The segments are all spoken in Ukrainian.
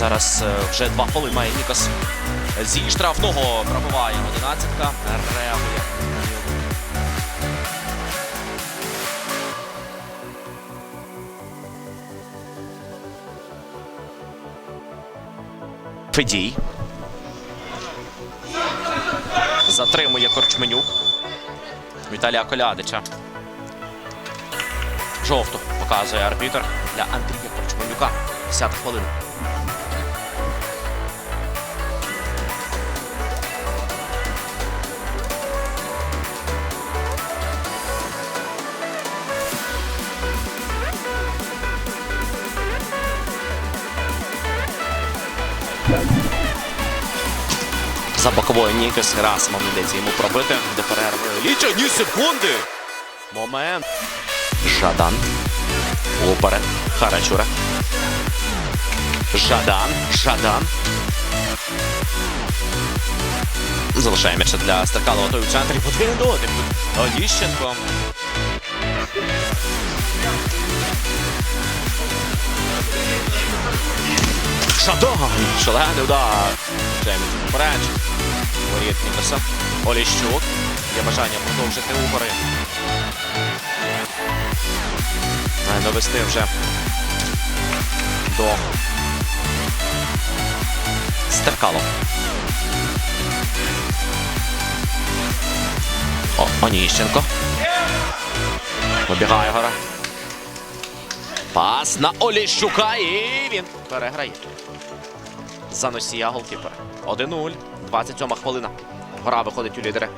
зараз е, вже два хвилини має Нікос зі штрафного пробиває одинадцятка. Реагує. Федій. Затримує Корчменюк. Віталія Колядича. Жовту показує арбітр для Андрія Корчменюка. 10 хвилина. За боковою Нікес Герасимов йдеться йому пробити. До перерви. Лічені секунди. Момент. Жадан. Уперед. Харачура. Жадан. Жадан. Залишає м'яча для Стеркалова той у центрі. Один до один. Одіщенко. Жадан. Шалений удар. Джеймс Бреч. Воріт Нікоса. Оліщук. Є бажання продовжити убори. Має довести вже до Стеркало. О, Оніщенко. Вибігає гора. Пас на Оліщука і він переграє. За носія голкіпер. 1-0. 27 хвилина. Гора виходить у лідери.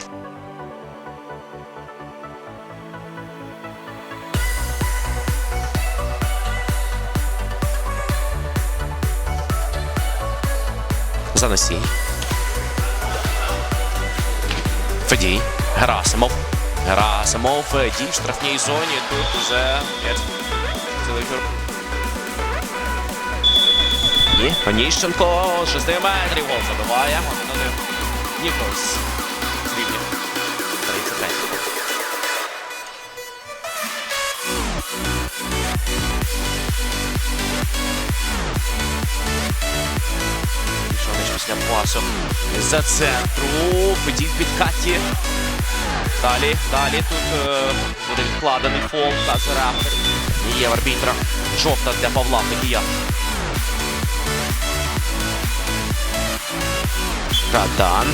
Заносій. Федій. Герасимов. Герасимов. Федій в штрафній зоні. Тут м'яч. Цілий. Ні. Оніщенко. 6 метрів. Гол забиває. 1-1. Ніколс. Срібні. 33. Пішов після пасу. За центру. Федій в підкаті. Далі, далі тут е, буде відкладений фол зарахер. Є в арбітра. Жовта для Павла Федія. Жадан.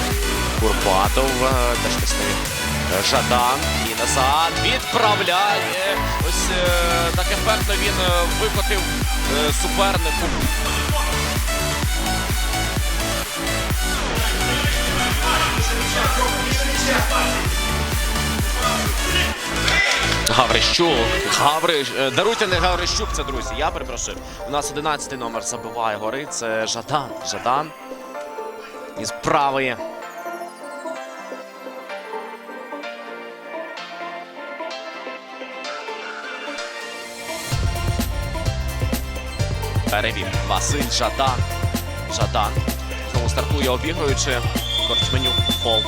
Курбатов. е, Теж. Е, Жадан. І назад. Відправляє. Ось е, так ефектно він е, викотив супернику. Гаврищук. Гаврищ... Даруйте не Гаврищук, це друзі. Я перепрошую. У нас 11 номер забиває гори. Це Жадан. Жадан. Із правої. Перевів. Василь Жадан. Жадан. Знову стартує обігруючи. Корчменюк. Фол.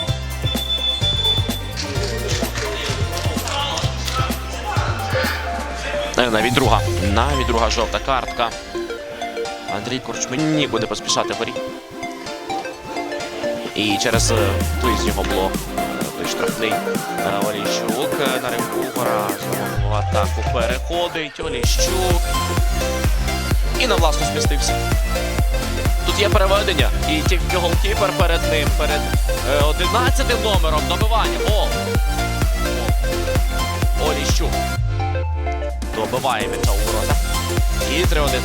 Е, Навіть друга. Навіть друга жовта картка. Андрій Корчмен ні буде поспішати горі. І через е, ближнього блоку е, той штрафний е, Оліщук на ринку в атаку переходить. Оліщук. І на власну змістився. Тут є переведення. І тільки голкіпер перед ним, перед е, 11 номером добивання. Гол. Оліщук. Добиває м'яча ворота. І 3-1.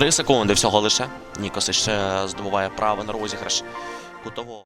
Три секунди всього лише. Нікос ще здобуває право на розіграш кутового.